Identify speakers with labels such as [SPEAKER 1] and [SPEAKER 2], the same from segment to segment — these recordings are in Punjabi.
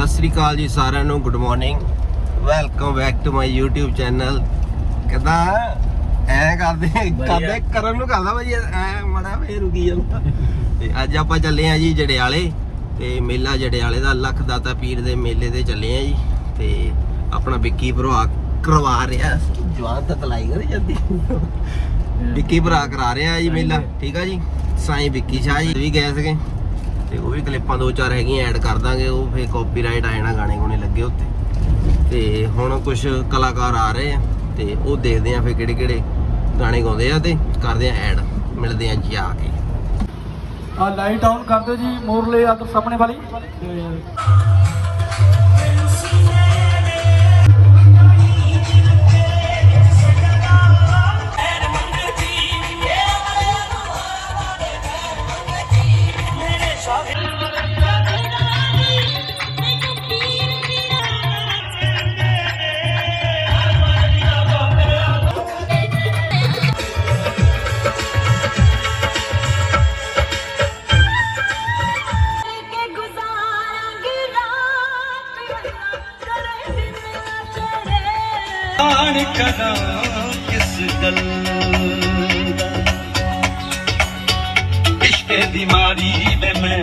[SPEAKER 1] ਸਤਿ ਸ੍ਰੀ ਅਕਾਲ ਜੀ ਸਾਰਿਆਂ ਨੂੰ good morning welcome back to my YouTube channel ਕਿਦਾਂ ਐ ਕਰਦੇ ਕਰਦੇ ਕਰਨ ਨੂੰ ਕਰਦਾ ਭਾਜੀ ਐ ਮੜਾ ਫੇਰ ਰੁਕੀ ਜਾਂਦਾ। ਤੇ ਅੱਜ ਆਪਾਂ ਚੱਲੇ ਆ ਜੀ ਜੜਿਆਲੇ ਤੇ ਮੇਲਾ ਜੜਿਆਲੇ ਦਾ ਲੱਖ ਦਾਤਾ ਪੀਰ ਦੇ ਮੇਲੇ ਤੇ ਚੱਲੇ ਆ ਜੀ। ਤੇ ਆਪਣਾ ਵਿੱਕੀ ਭਰਾ ਕਰਵਾ ਰਿਹਾ। ਜਵਾਨ ਤਾਂ ਤਲਾਈ ਕਰੀ ਜਾਂਦੀ। ਵਿੱਕੀ ਭਰਾ ਕਰਾ ਰਿਹਾ ਜੀ ਮੇਲਾ। ਠੀਕ ਆ ਜੀ? ਸਾਈਂ ਵਿੱਕੀ ਸ਼ਾਹ ਜੀ ਵੀ ਗਏ ਸੀਗੇ? ਤੇ ਉਹ ਵੀ ਕਲਿੱਪਾਂ ਦੋ ਚਾਰ ਹੈਗੀਆਂ ਐਡ ਕਰ ਦਾਂਗੇ ਉਹ ਫੇਰ ਕਾਪੀਰਾਈਟ ਆ ਜਾਣਾ ਗਾਣੇ ਗੁਣੇ ਲੱਗੇ ਉੱਤੇ। ਤੇ ਹੁਣ ਕੁਝ ਕਲਾਕਾਰ ਆ ਰਹੇ ਆ ਤੇ ਉਹ ਦੇਖਦੇ ਆ ਫੇਰ ਕਿਹੜੇ ਕਿਹੜੇ ਗਾਣੇ ਗਾਉਂਦੇ ਆ ਤੇ ਕਰਦੇ ਆ ਐਡ ਮਿਲਦੇ ਆ ਜੀ ਆ ਕੇ।
[SPEAKER 2] ਆ ਲਾਈਟ ਆਨ ਕਰ ਦਿਓ ਜੀ ਮੋਰਲੇ ਆ ਸਾਹਮਣੇ ਵਾਲੀ।
[SPEAKER 3] ਕਰਾਂ ਕਿਸ ਗੱਲ ਦਾ। ਇਸ਼ਕੇ ਦੀ ਮਾਰੀ ਵੇ ਮੈਂ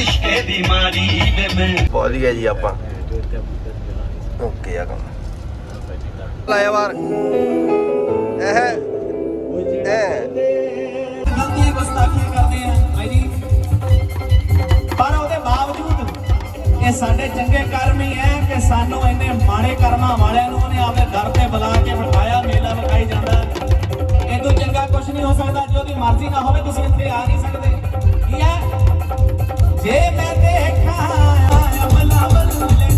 [SPEAKER 3] ਇਸ਼ਕੇ ਦੀ ਮਾਰੀ ਵੇ ਮੈਂ।
[SPEAKER 1] ਪਹੁੰਚ ਗਏ ਜੀ ਆਪਾਂ। ਓਕੇ ਆ ਕੰਮ। ਲਾਇਆ ਵਾਰ। ਇਹ ਇਹ
[SPEAKER 2] ਗਲਤੀਆਂ ਗੁਸਤਾਖੀਆਂ ਕਰਦੇ ਆ ਭਾਈ ਜੀ। ਪਰ ਉਹਦੇ ਬਾਵਜੂਦ ਇਹ ਸਾਡੇ ਚੰਗੇ ਕਰਮ ਹੀ ਹੈ ਕਿ ਸਾਨੂੰ ਇੰਨੇ ਮਾੜੇ ਕਰਮਾਂ ਵਾਲਿਆਂ ਨੂੰ ਉਹਨੇ ਆਪਣੇ ਦਰ ਤੇ ਬੁਲਾ ਕੇ ਬਿਠਾਇਆ, ਮੇਲਾ ਵਿਖਾਈ ਜਾਂਦਾ ਇਹ ਤੋਂ ਚੰਗਾ ਕੁਝ ਨਹੀਂ ਹੋ ਸਕਦਾ, ਜੇ ਉਹਦੀ ਮਰਜ਼ੀ ਨਾ ਹੋਵੇ, ਤੁਸੀਂ ਇੱਥੇ ਆ ਨਹੀਂ ਸਕਦੇ। ਕੀ ਹੈ? ਜੇ ਮੈਂ ਦੇਖਾਂ, ਅਮਲਾ ਬਲੂਲੇ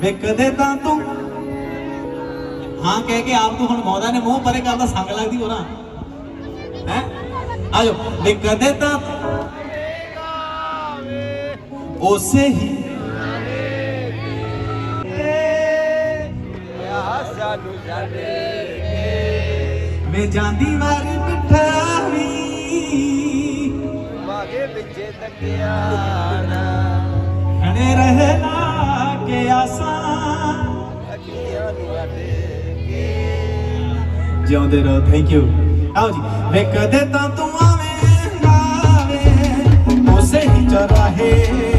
[SPEAKER 2] ਗਾਉਂਗੇ ਕਦੇ ਤਾਂ ਤੂੰ। ਹਾਂ, ਕਹਿ ਕੇ ਆਪ ਤੂੰ ਹੁਣ ਗਾਉਂਦਾ ਨੇ ਮੂੰਹ ਪਰੇ ਕਰਦਾ ਸੰਗ ਲੱਗਦੀ ਹੋਣਾ। ਹੈ? ਆਜੋ ਵੀ ਕਦੇ ਤਾਂ ਉਸੇ ਹੀ।
[SPEAKER 1] ਸਾਨੂੰ ਛੱਡ
[SPEAKER 2] ਵੇ ਜਾਂਦੀ ਵਾਰੀ ਬਿਠਾਵੀ
[SPEAKER 1] ਵਾਗੇ ਵਿੱਚੇ ਤੱਕਿਆ ਨਾ।
[SPEAKER 2] ਖੜੇ ਰਹੇ ਲਾ ਕੇ ਆਸਾਂ
[SPEAKER 1] ਅੱਖੀਆਂ ਨੂੰ ਅੱਡ ਕੇ
[SPEAKER 2] ਜਿਉਂਦੇ ਰਹੋ ਥੈਂਕ ਯੂ ਆਓ ਜੀ ਵੇ ਕਦੇ ਤਾਂ ਤੂੰ ਆਵੇਂਗਾ ਵੇ ਉਸੇ ਹੀ ਚਰਾਹੇ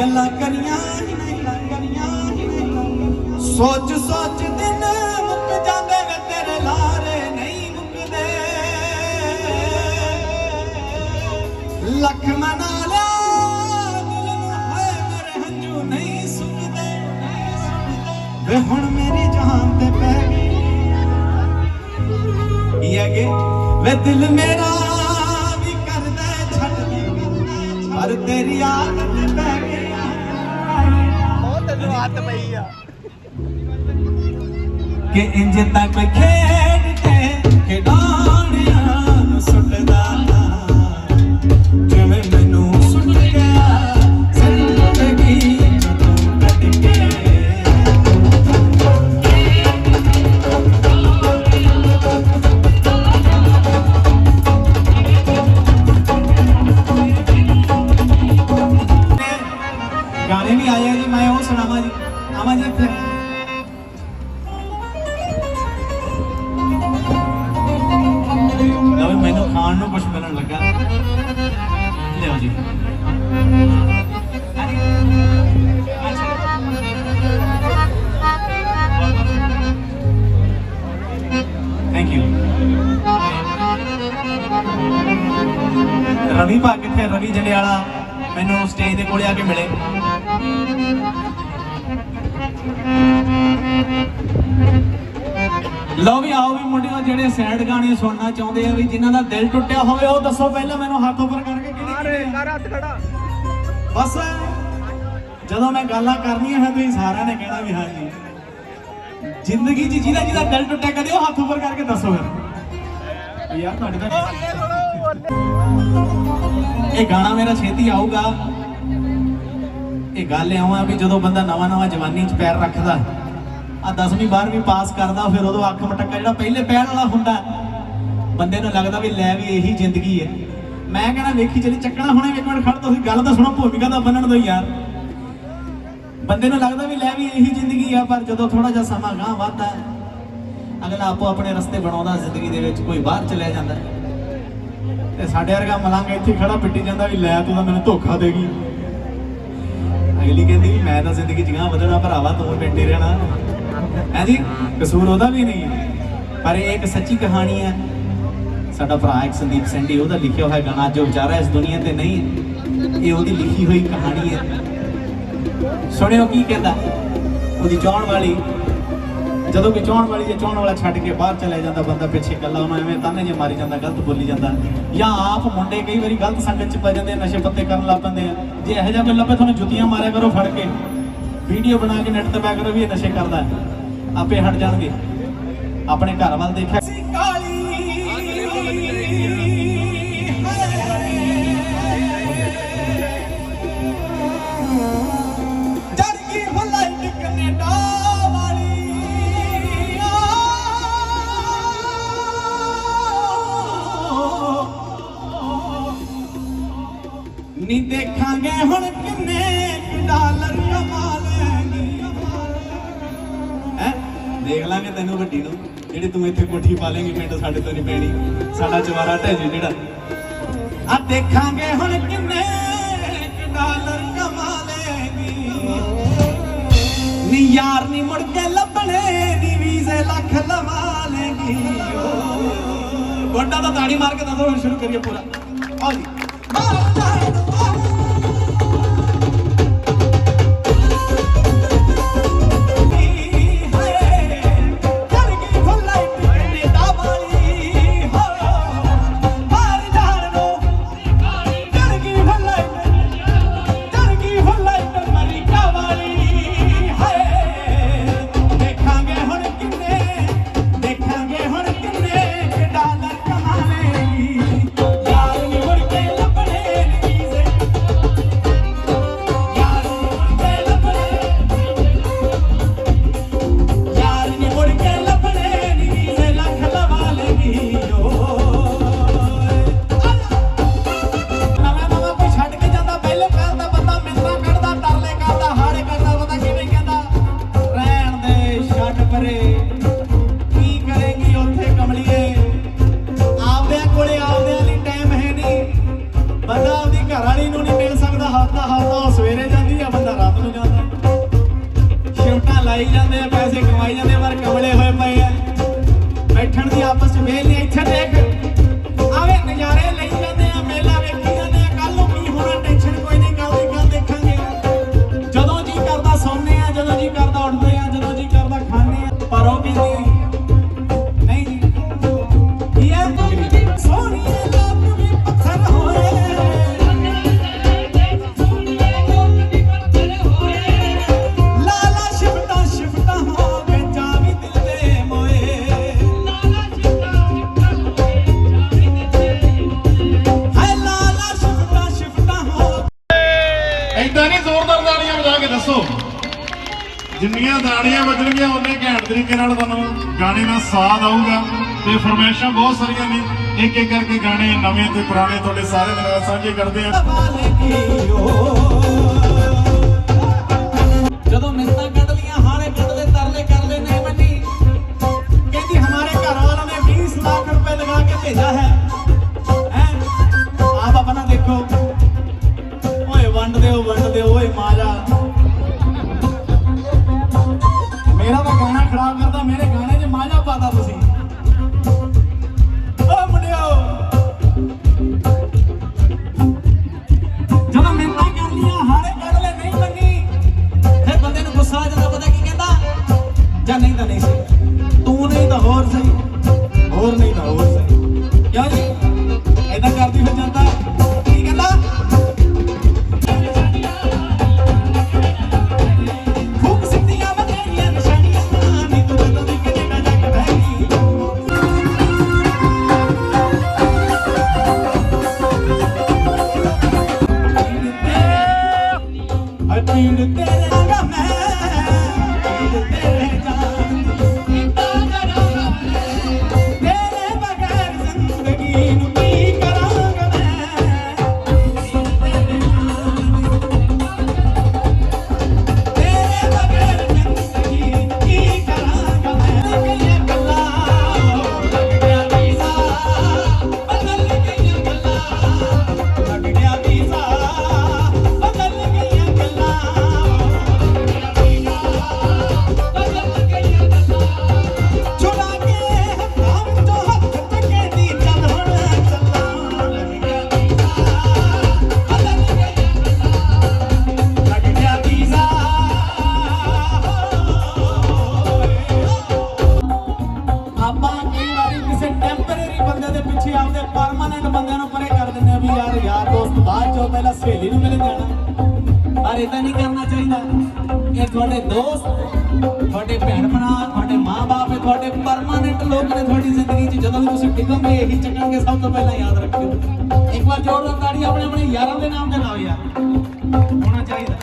[SPEAKER 2] ਗੱਲਾਂ ਕਰੀਆਂ ਹੀ ਨਹੀਂ ਕਰੀਆਂ ਹੀ ਨਹੀਂ ਸੋਚ ਸੋਚ ਦਿਨ ਮੁੱਕ ਜਾਂਦੇ ਵੇ ਤੇਰੇ ਲਾਰੇ ਨਹੀਂ ਮੁੱਕਦੇ। ਲੱਖ ਮਨਾ ਲਿਆ, ਦਿਲ ਨੂੰ ਹੈ ਮੇਰੇ ਹੰਝੂ ਨਹੀਂ ਸੁੱਕਦੇ ਵੇ ਹੁਣ ਮੇਰੀ ਜਾਨ ਤੇ ਪੈ ਗਈ। ਇਹ ਅਗੇ ਵੇ ਦਿਲ ਮੇਰਾ ਵੀ ਕਰਦਾ ਹੈ ਛੱਡ ਦੇ। ਪਰ ਤੇਰੀ ਆਦਤ ਪੈ ਗਈ
[SPEAKER 1] ਉਹ ਤੈਨੂੰ ਹੱਥ ਪਈ
[SPEAKER 2] ਰਵੀ ਜੰਡਿਆਲਾ ਮੈਨੂੰ ਸਟੇਜ ਦੇ ਕੋਲੇ ਆ ਕੇ ਮਿਲੇ। ਲਓ ਵੀ ਆਓ ਵੀ ਮੁੰਡਿਓ ਜਿਹੜੇ ਸੈਡ ਗਾਣੇ ਸੁਣਨਾ ਚਾਹੁੰਦੇ ਆ ਵੀ ਜਿਨ੍ਹਾਂ ਦਾ ਦਿਲ ਟੁੱਟਿਆ ਹੋਵੇ ਉਹ ਦੱਸੋ ਪਹਿਲਾਂ ਮੈਨੂੰ ਹੱਥ ਉੱਪਰ ਕਰਕੇ ਆ?
[SPEAKER 1] ਕਰ ਹੱਥ ਖੜਾ।
[SPEAKER 2] ਬਸ ਜਦੋਂ ਮੈਂ ਗੱਲਾਂ ਕਰਨੀਆਂ ਹੈ ਤੁਸੀਂ ਸਾਰਿਆਂ ਨੇ ਕਹਿਣਾ ਵੀ ਹਾਂਜੀ। ਜ਼ਿੰਦਗੀ 'ਚ ਜਿਹਦਾ ਜਿਹਦਾ ਦਿਲ ਟੁੱਟਿਆ ਕਦੇ ਉਹ ਹੱਥ ਉੱਪਰ ਕਰਕੇ ਦੱਸੋ ਫਿਰ। ਯਾਰ ਤੁਹਾਡੇ ਤਾਂ ਇਹ ਗਾਣਾ ਮੇਰਾ ਛੇਤੀ ਆਊਗਾ। ਇਹ ਗੱਲ ਇਉਂ ਆ ਵੀ ਜਦੋਂ ਬੰਦਾ ਨਵਾਂ ਨਵਾਂ ਜਵਾਨੀ 'ਚ ਪੈਰ ਰੱਖਦਾ ਆ 10ਵੀਂ 12ਵੀਂ ਪਾਸ ਕਰਦਾ, ਫਿਰ ਉਦੋਂ ਅੱਖ ਮਟਕਾ ਜਿਹੜਾ ਪਹਿਲੇ ਪੈਣ ਵਾਲਾ ਹੁੰਦਾ, ਬੰਦੇ ਨੂੰ ਲੱਗਦਾ ਵੀ ਲੈ ਵੀ ਇਹੀ ਜ਼ਿੰਦਗੀ ਹੈ। ਮੈਂ ਕਹਿੰਦਾ ਵੇਖੀ ਚਲੀ ਚੱਕਣਾ ਹੁਣੇ ਇੱਕ ਮਿੰਟ ਖੜ ਤੁਸੀਂ, ਗੱਲ ਤਾਂ ਸੁਣੋ, ਭੂਮਿਕਾ ਦਾ ਬੰਨਣ ਦੋ ਯਾਰ। ਬੰਦੇ ਨੂੰ ਲੱਗਦਾ ਵੀ ਲੈ ਵੀ ਇਹੀ ਜ਼ਿੰਦਗੀ ਆ, ਪਰ ਜਦੋਂ ਥੋੜਾ ਜਿਹਾ ਸਮਾਂ ਗਾਂ ਵੱਧਦਾ, ਅਗਲਾ ਆਪੋ ਆਪਣੇ ਰਸਤੇ ਬਣਾਉਂਦਾ ਜ਼ਿੰਦਗੀ ਦੇ ਵਿੱਚ, ਕੋਈ ਬਾਹਰ ਚਲਿਆ ਜਾਂਦਾ। ਤੇ ਸਾਡੇ ਵਰਗਾ ਮਲੰਗ ਇੱਥੇ ਖੜਾ ਪਿੱਟੀ ਜਾਂਦਾ ਵੀ ਲੈ ਤੂੰ ਤਾਂ ਮੈਨੂੰ ਧੋਖਾ ਦੇਗੀ ਅਗਲੀ ਕਹਿੰਦੀ ਵੀ ਮੈਂ ਤਾਂ ਜ਼ਿੰਦਗੀ ਜੀਆਂ ਵਧਣਾ ਭਰਾਵਾ, ਤੂੰ ਬੈਠੇ ਰਹਿਣਾ। ਹੈ ਜੀ? ਕਸੂਰ ਉਹਦਾ ਵੀ ਨਹੀਂ ਹੈ। ਪਰ ਇਹ ਇੱਕ ਸੱਚੀ ਕਹਾਣੀ ਹੈ। ਸਾਡਾ ਭਰਾ ਇੱਕ ਸੰਦੀਪ ਸੈਂਡੀ, ਉਹਦਾ ਲਿਖਿਆ ਹੋਇਆ ਗਾਣਾ ਜੋ ਵਿਚਾਰਾ ਇਸ ਦੁਨੀਆ ਤੇ ਨਹੀਂ। ਇਹ ਉਹਦੀ ਲਿਖੀ ਹੋਈ ਕਹਾਣੀ ਹੈ। ਸੁਣਿਓ ਕੀ ਕਹਿੰਦਾ। ਉਹਦੀ ਚਾਹਣ ਵਾਲੀ ਜਦੋਂ ਕਿ ਚਾਹਣ ਵਾਲੀ ਜੇ ਚਾਹਣ ਵਾਲਾ ਛੱਡ ਕੇ ਬਾਹਰ ਚਲੇ ਜਾਂਦਾ ਬੰਦਾ ਪਿੱਛੇ ਇਕੱਲਾ ਉਹਨੂੰ ਐਵੇਂ ਤਾਨੇ ਜੇ ਮਾਰੀ ਜਾਂਦਾ ਗਲਤ ਬੋਲੀ ਜਾਂਦਾ। ਜਾਂ ਆਪ ਮੁੰਡੇ ਕਈ ਵਾਰੀ ਗਲਤ ਸੰਗਤ ਚ ਪੈ ਜਾਂਦੇ ਆ, ਨਸ਼ੇ ਪੱਤੇ ਕਰਨ ਲੱਗ ਪੈਂਦੇ ਆ। ਜੇ ਇਹੋ ਜਿਹਾ ਕੋਈ ਲੱਭੇ ਤੁਹਾਨੂੰ ਜੁੱਤੀਆਂ ਮਾਰਿਆ ਕਰੋ ਫੜ ਕੇ। ਵੀਡੀਓ ਬਣਾ ਕੇ ਨੈਟ ਤੇ ਪਾ ਕਰੋ ਵੀ ਇਹ ਨਸ਼ੇ ਕਰਦਾ। ਆਪੇ ਹਟ ਜਾਣਗੇ। ਆਪਣੇ ਘਰ ਵੱਲ ਦੇਖਿਆ ਨੀ ਦੇਖਾਂਗੇ ਹੁਣ ਕਿੰਨੇ ਡਾਲਰ ਕਮਾ ਲੈਂਗੀ ਹੈ? ਦੇਖ ਲਾਂਗੇ ਤੈਨੂੰ ਵੱਡੀ ਨੂੰ, ਜਿਹੜੀ ਤੂੰ ਇੱਥੇ ਕੋਠੀ ਪਾ ਲੇਂਗੀ, ਪਿੰਡ ਸਾਡੇ ਤੋਂ ਨਹੀਂ ਪੈਣੀ। ਸਾਡਾ ਚਵਾਰਾ ਢਹਿ ਜਿਹੜਾ। ਆ ਦੇਖਾਂਗੇ ਹੁਣ ਕਿੰਨੇ ਡਾਲਰ ਕਮਾ ਲੇਂਗੀ ਨੀ ਯਾਰ ਨੀ ਮੁੜ ਕੇ ਲੱਭਣੇ, ਨੀ ਵੀਜ਼ੇ ਲੱਖ ਲਵਾ ਲੇਂਗੀ ਗੋਡਾ ਤਾਂ ਤਾੜੀ ਮਾਰ ਕੇ ਦੱਸੋ ਸ਼ੁਰੂ ਕਰੀਏ ਪੂਰਾ। ਆਓ ਜੀ। ਦੇਖਾਂਗੇ
[SPEAKER 4] ਜਿੰਨੀਆਂ ਤਾੜੀਆਂ ਵੱਜਣਗੀਆਂ ਉਹਨੇ ਘੈਂਟ ਤਰੀਕੇ ਨਾਲ ਤੁਹਾਨੂੰ ਗਾਣੇ ਦਾ ਸਾਥ ਆਊਗਾ ਤੇ ਫਰਮਾਇਸ਼ਾਂ ਬਹੁਤ ਸਾਰੀਆਂ ਨੇ। ਇੱਕ ਇੱਕ ਕਰਕੇ ਗਾਣੇ ਨਵੇਂ ਤੇ ਪੁਰਾਣੇ ਤੁਹਾਡੇ ਸਾਰੇ ਦੇ ਨਾਲ ਸਾਂਝੇ ਕਰਦੇ ਆ
[SPEAKER 2] ਤਾਂ ਕਰਦਾ ਮੇਰੇ ਗਾਣੇ 'ਚ ਮਾਝਾ ਪਾਤਾ ਤੁਸੀਂ। ਸਹੇਲੀ ਨੂੰ ਮਿਲਣ ਜਾਣਾ। ਪਰ ਇਦਾਂ ਨਹੀਂ ਕਰਨਾ ਚਾਹੀਦਾ ਇਹ ਤੁਹਾਡੇ ਦੋਸਤ, ਤੁਹਾਡੇ ਭੈਣ ਭਰਾ, ਤੁਹਾਡੇ ਮਾਪੇ ਤੁਹਾਡੇ ਪਰਮਾਨੈਂਟ ਲੋਕ ਨੇ ਤੁਹਾਡੀ ਜ਼ਿੰਦਗੀ 'ਚ ਜਦੋਂ ਵੀ ਤੁਸੀਂ ਟਿਕੋਗੇ ਇਹੀ ਚੱਕਣਗੇ ਸਭ ਤੋਂ ਪਹਿਲਾਂ ਯਾਦ ਰੱਖਿਓ। ਇੱਕ ਵਾਰ ਜੋਰ ਨਾਲ ਤਾੜੀ ਆਪਣੇ ਆਪਣੇ ਯਾਰਾਂ ਦੇ ਨਾਮ ਦੇ ਲਾਓ ਯਾਰ। ਹੋਣਾ ਚਾਹੀਦਾ।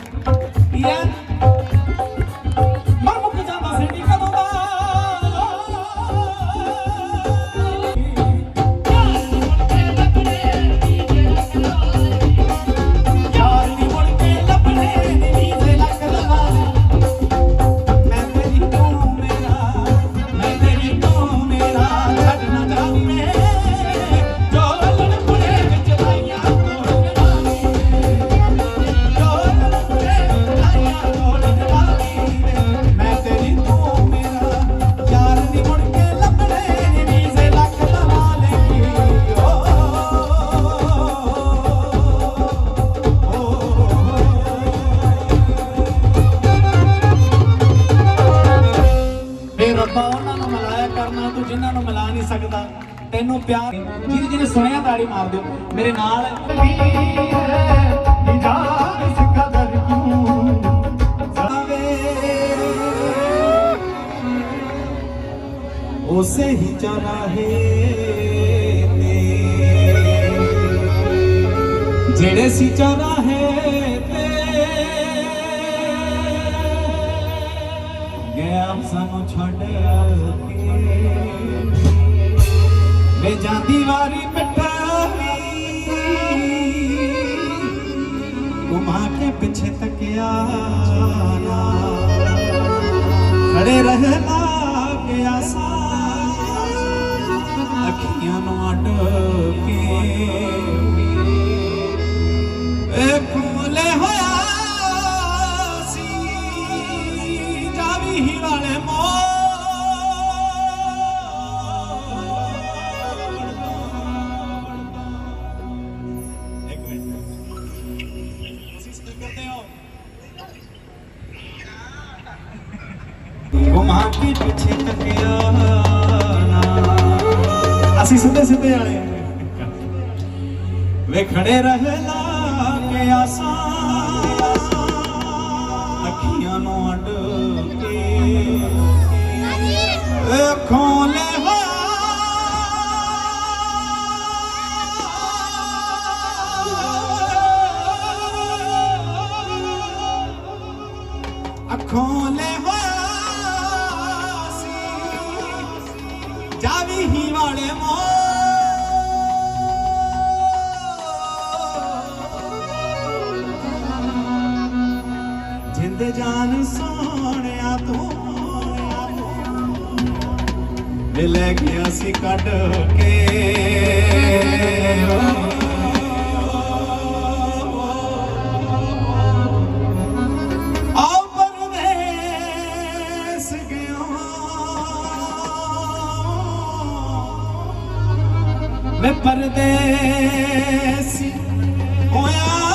[SPEAKER 2] ਉਸੇ ਹੀ ਚਰਾਹੇ ਤੇ। ਜਿਹੜੇ ਸੀ ਚਰਾਹੇ ਤੇ। ਗਿਆ ਸਾਨੂੰ ਛੱਡ ਕੇ। ਵੇ ਜਾਂਦੀ ਵਾਰੀ ਮਿਠਾਈ ਘੁਮਾ ਕੇ ਪਿੱਛੇ ਤੱਕਿਆ ਨਾ। ਖੜੇ ਰਹਿ ਹੋਇਆ ਅੱਖੋਂ ਹੋਇਆ ਸੀ ਜਾਵੀ ਹੀ ਵਾਲੇ ਮੋ ਜਿੰਦ ਜਾਨ ਸੋਹਣਿਆ ਤੂੰ ਲੈ ਗਿਆ ਸੀ ਕੱਢ merece. Ou é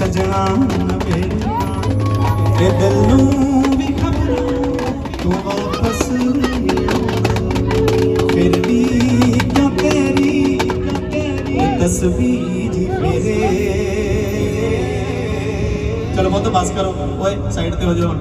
[SPEAKER 2] ਸਜਣਾ ਵੇਲਾ ਤੇ ਦਿਲ ਨੂੰ ਵੀ ਖਬਰ ਤੂੰ ਵਾਪਸ ਫਿਰ ਵੀ ਤਾਂ ਤੇਰੀ ਤਸਵੀਰ ਮੇਰੇ। ਚਲੋ ਬਹੁਤ ਬਸ ਕਰੋ। ਓਏ ਸਾਈਡ ਤੇ ਹੋ ਜਾਓ